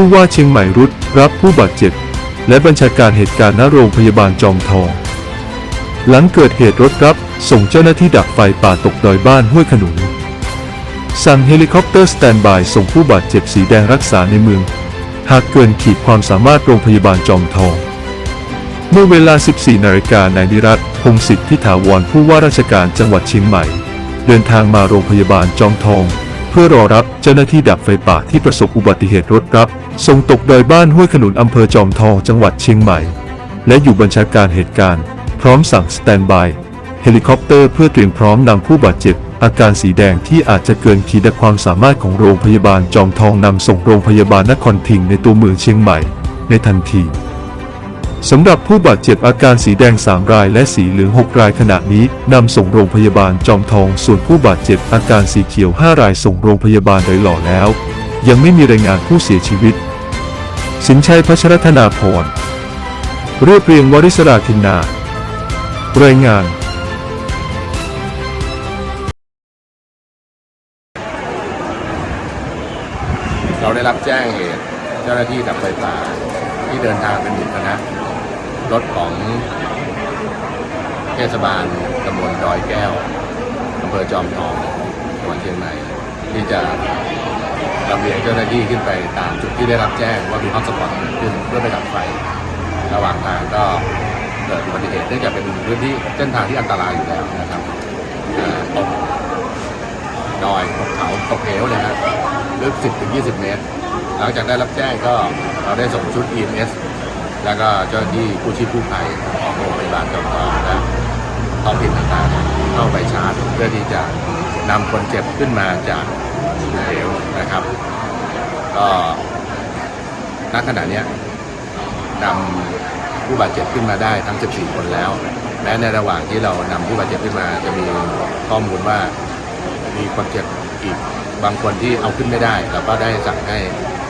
ผู้ว่าเชียงใหม่รุดรับผู้บาดเจ็บ และบัญชาการเหตุการณ์ณโรงพยาบาลจอมทอง หลังเกิดเหตุรถรับส่งเจ้าหน้าที่ดับไฟป่าตกดอยบ้านห้วยขนุน สั่งเฮลิคอปเตอร์สแตนบายส่งผู้บาดเจ็บสีแดงรักษาในเมือง หากเกินขีดความสามารถโรงพยาบาลจอมทอง เมื่อเวลา 14 นาฬิกานายนิรัตพงศิษฐ์ทิถาวรผู้ว่าราชการจังหวัดเชียงใหม่ เดินทางมาโรงพยาบาลจอมทอง พื่อรอรับเจ้าหน้าที่ดับไฟป่าที่ประสบอุบัติเหตุรถรับส่งตกดอยบ้านห้วยขนุนอำเภอจอมทองจังหวัดเชียงใหม่ และอยู่บัญชาการเหตุการณ์ พร้อมสั่งสแตนบายเฮลิคอปเตอร์เพื่อเตรียมพร้อมนำผู้บาดเจ็บ อาการสีแดงที่อาจจะเกินขีดความสามารถของโรงพยาบาลจอมทองนำส่งโรงพยาบาลนครพิงค์ในตัวเมืองเชียงใหม่ ในทันที สำหรับผู้บาดเจ็บอาการสีแดง 3 รายและสีเหลือง 6 รายขณะนี้นำส่งโรงพยาบาลจอมทอง ส่วนผู้บาดเจ็บอาการสีเขียว 5 รายส่งโรงพยาบาลโดยหล่อแล้ว ยังไม่มีรายงานผู้เสียชีวิต สินชัยพัชรธนาพรเรียบเรียงวริศราคินนา รายงานเราได้รับแจ้งเหตุ เจ้าหน้าที่ดับไฟป่าที่เดินทางเป็นหมู่คณะ รถของเทศบาลตำบลดอยแก้วอำเภอจอมทองจังหวัดเชียงใหม่ที่จะลำเลียงเจ้าหน้าที่ขึ้นไปตามจุดที่ได้รับแจ้งว่ามีฮอตสปอตเกิดขึ้นเพื่อไปดับไฟ ระหว่างทางก็เกิดอุบัติเหตุเนื่องจากเป็นพื้นที่เส้นทางที่อันตรายอยู่แล้วนะครับตกดอยตกเขาตกเหวเลยฮะลึก 10-20 เมตร หลังจากได้รับแจ้งก็เราได้ส่งชุด EMS แล้วก็เจ้าหน้าที่กู้ชีพกู้ภัยของโรงพยาบาลจอมทองและท้องถิ่นต่างๆเข้าไปชาร์จเพื่อที่จะนำคนเจ็บขึ้นมาจากเหวนะครับ ก็ณขณะนี้นำผู้บาดเจ็บขึ้นมาได้ทั้ง 14 คนแล้ว แม้ในระหว่างที่เรานำผู้บาดเจ็บขึ้นมาจะมีข้อมูลว่ามีคนเจ็บอีกบางคนที่เอาขึ้นไม่ได้ เราก็ได้สั่งให้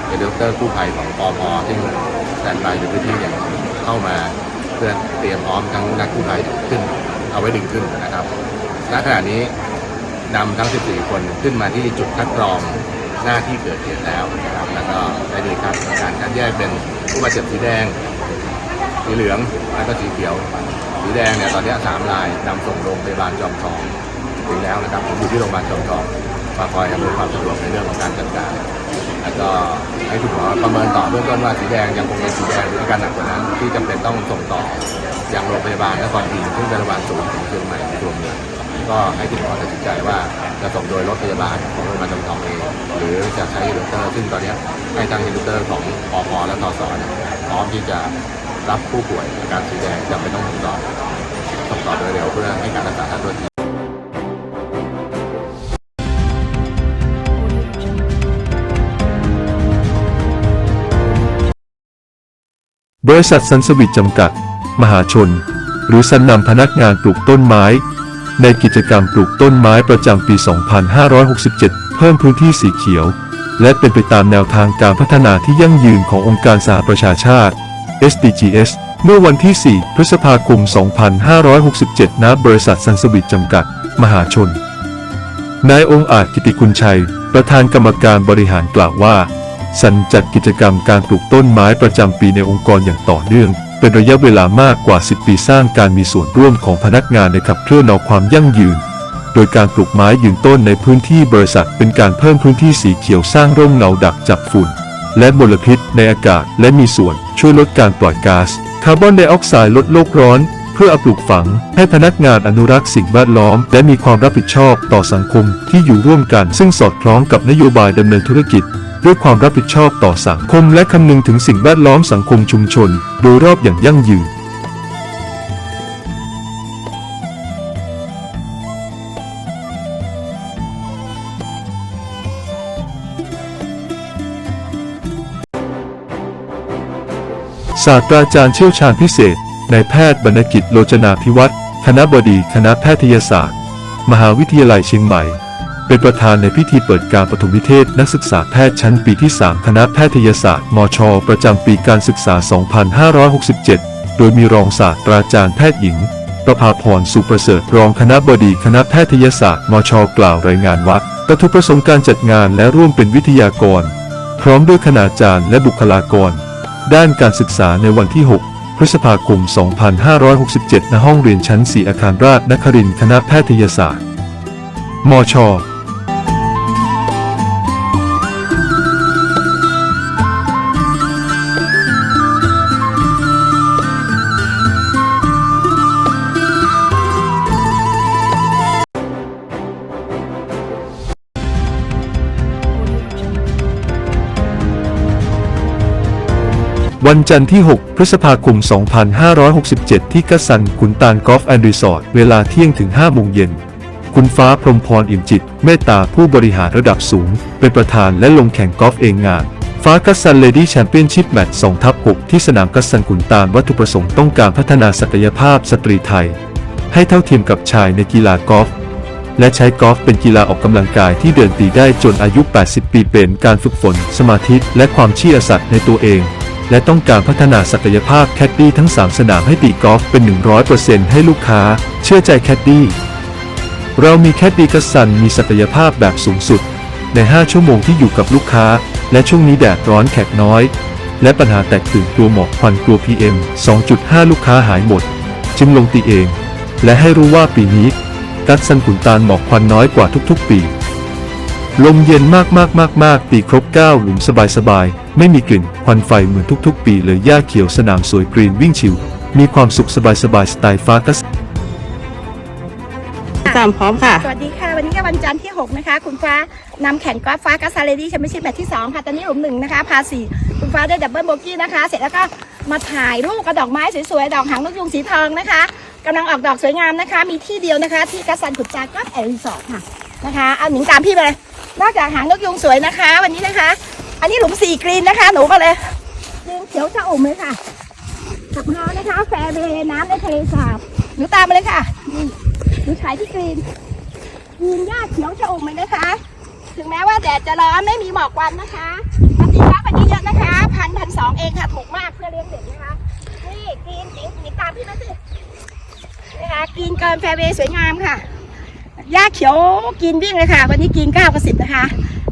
เฮลิคอปเตอร์กู้ภัยของปอพซึ่งสแตนบายอยู่พื้นที่เนี่ยเข้ามาเพื่อเตรียมพร้อมทั้งนักกู้ภัยขึ้น เอาไว้ดึงขึ้นนะครับณขณะนี้นำทั้ง 14 คนขึ้นมาที่จุดคัดกรองหน้าที่เกิดเหตุแล้วนะครับแล้วก็ได้มีการการคัดแยกเป็นผู้บาดเจ็บสีแดง สีเหลืองแล้วก็สีเขียว สีแดงเนี่ยตอนนี้สามรายนำส่งโรงพยาบาลจอมทองถึงแล้วนะครับผมอยู่ที่โรงพยาบาลจอมทอง มาคอยอำนวยความสะดวกในเรื่องของการจัดการแล้วก็ให้คุณหมอประเมินต่อเบื้องต้นว่าสีแดงยังคงเป็นสีแดงหรืออาการหนักกว่านั้น ที่จำเป็นต้องส่งต่อยังโรงพยาบาลนครพิงซึ่งเป็นโรงพยาบาลศูนย์ของเชียงใหม่ในตัวเมืองก็ให้คุณหมอตัดสินใจว่าจะส่งโดยรถพยาบาลของโรงพยาบาลจอมทองเองหรือจะใช้เฮลิคอปเตอร์ซึ่งตอนนี้ให้ทางเฮลิคอปเตอร์ของปอพและทสเนี่ยพร้อมที่จะรับผู้ป่วยอาการสีแดงจำเป็นต้องส่งต่อส่งต่อโดยเร็วเพื่อให้การรักษาทันท่ บริษัทสันสวิตจำกัด มหาชน หรือสันนำพนักงานปลูกต้นไม้ ในกิจกรรมปลูกต้นไม้ประจำปี 2567 เพิ่มพื้นที่สีเขียว และเป็นไปตามแนวทางการพัฒนาที่ยั่งยืนขององค์การสหประชาชาติ SDGs เมื่อวันที่ 4 พฤษภาคม 2567 ณ บริษัทสันสวิตจำกัด มหาชน นายองค์อาจกิติคุณชัย ประธานกรรมการบริหารกล่าวว่า สันจัดกิจกรรมการปลูกต้นไม้ประจำปีในองค์กรอย่างต่อเนื่อง เป็นระยะเวลามากกว่า 10 ปีสร้างการมีส่วนร่วมของพนักงานในขับเคลื่อนเอาความยั่งยืน โดยการปลูกไม้ยืนต้นในพื้นที่บริษัท เป็นการเพิ่มพื้นที่สีเขียวสร้างร่มเงาดักจับฝุ่น และมลพิษในอากาศ และมีส่วนช่วยลดการปล่อยก๊าซคาร์บอนไดออกไซด์ลดโลกร้อนเพื่ออปลูกฝังให้พนักงานอนุรักษ์สิ่งแวดล้อม และมีความรับผิดชอบต่อสังคมที่อยู่ร่วมกัน ซึ่งสอดคล้องกับนโยบายดำเนินธุรกิจ ด้วยความรับผิดชอบต่อสังคมและคำนึงถึงสิ่งแวดล้อมสังคมชุมชน โดยรอบอย่างยั่งยืนศาสตราจารย์เชี่ยวชาญพิเศษนายแพทย์บรรณกิจโลจนาพิวัตรคณะบดีคณะแพทยศาสตร์ มหาวิทยาลัยเชียงใหม่ เป็นประธานในพิธีเปิดการปฐมนิเทศนักศึกษาแพทย์ชั้นปีที่ 3 คณะแพทยศาสตร์ มช ประจำปีการศึกษา 2567 โดยมีรองศาสตราจารย์แพทย์หญิง ประภาพรสุประเสริฐรองคณะบดีคณะแพทยศาสตร์ มช กล่าวรายงานว่าวัตถุประสงค์การจัดงานและร่วมเป็นวิทยากร พร้อมด้วยคณาจารย์และบุคลากร ด้านการศึกษาในวันที่ 6พฤษภาคม 2567 ณ ห้องเรียนชั้น 4 อาคารราชนครินทร์คณะแพทยศาสตร์ มช วันจันทร์ที่ 6 พฤษภาคม 2567 ที่กัสซันขุนตาลกอล์ฟแอนด์รีสอร์ทเวลาเที่ยงถึง 5 โมงเย็น คุณฟ้าพรหมพรอิ่มจิต เมตตาผู้บริหารระดับสูง เป็นประธานและลงแข่งกอล์ฟเองงาน ฟ้ากัสซันเลดี้แชมเปี้ยนชิพแมตช์2ทับ6ที่สนามกัสซันขุนตาลวัตถุประสงค์ต้องการพัฒนาศักยภาพสตรีไทย ให้เท่าเทียมกับชายในกีฬากอล์ฟและใช้กอล์ฟเป็นกีฬาออกกำลังกายที่เดินตีได้จนอายุ 80 ปีเป็นการฝึกฝน สมาธิ และความเชื่อสัตย์ในตัวเอง และต้องการพัฒนาศักยภาพแคดดี้ทั้ง 3 สนามให้ตีกอล์ฟเป็น 100%ให้ลูกค้า เชื่อใจแคดดี้ เรามีแคดดี้กัสซันมีศักยภาพแบบสูงสุด ใน 5 ชั่วโมงที่อยู่กับลูกค้า และช่วงนี้แดดร้อนแขกน้อย และปัญหาแตกตื่นกลัวหมอกควันกลัว PM 2.5 ลูกค้าหายหมด จึงลงตีเอง และให้รู้ว่าปีนี้กัสซันขุนตาลหมอกควันน้อยกว่าทุกๆ ปี ลมเย็นมากมากมากมากตีครบ9หลุมสบายสบายๆไม่มีกลิ่นควันไฟเหมือนทุกๆ ปีเลยหญ้าเขียวสนามสวยกรีนวิ่งชิว มีความสุขสบายสบายๆสไตล์ฟ้ากัสสามพร้อมค่ะ สวัสดีค่ะ วันนี้ก็วันจันทร์ที่ 6 นะคะ คุณฟ้านำแข่งกอล์ฟฟ้ากัสซาเลดี้แชมเปี้ยนชิพแมตช์ที่ 2 ค่ะ ตอนนี้หลุมหนึ่งนะคะ พาสี่คุณฟ้าได้ดับเบิลโบกี้นะคะ เสร็จแล้วก็มาถ่ายรูปกับดอกไม้สวยๆ ดอกหางนกยูงสีทองนะคะกำลังออกดอกสวยงามนะคะ มีที่เดียวนะคะ ที่กัสซันขุดจาก็แอร์รีสอร์ทค่ะนะคะ เอาหนิงตามพี่ไปเลย นอกจากหางนกยูงสวยนะคะ วันนี้นะคะ อันนี้หลุมสี่กรีนนะคะ หนูก็เลยกรีนเขียวชะอุ่มเลยค่ะขับเฮานะคะ แฟร์เวย์น้ำในทะเลสาบหนูตามมาเลยค่ะนี่หนูถ่ายที่กรีนยืนหญ้าเขียวชอุ่มเลยนะคะ ถึงแม้ว่าแดดจะร้อนไม่มีหมอกควันนะคะปฏิบัติวันนี้เยอะนะคะพันพันสองเองค่ะถูกมากเพื่อเลี้ยงเด็กนะคะนี่กรีนจิ๋งจิ๋งตามพี่มาสินะคะกรีนเกินแฟร์เวย์สวยงามค่ะ หญ้าเขียวกินวิ่งเลยค่ะ วันนี้กินเก้ากับสิบนะคะ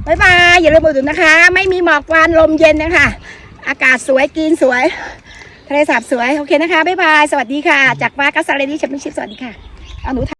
บ๊ายบายอย่าลืมอุดหนุนนะคะ ไม่มีหมอกควันลมเย็นนะคะ อากาศสวยกินสวยทะเลสาบสวย โอเคนะคะบ๊ายบาย สวัสดีค่ะ จากว่ากัสซาเรดี้แชมเปี้ยนชิพสวัสดีค่ะเอาหนู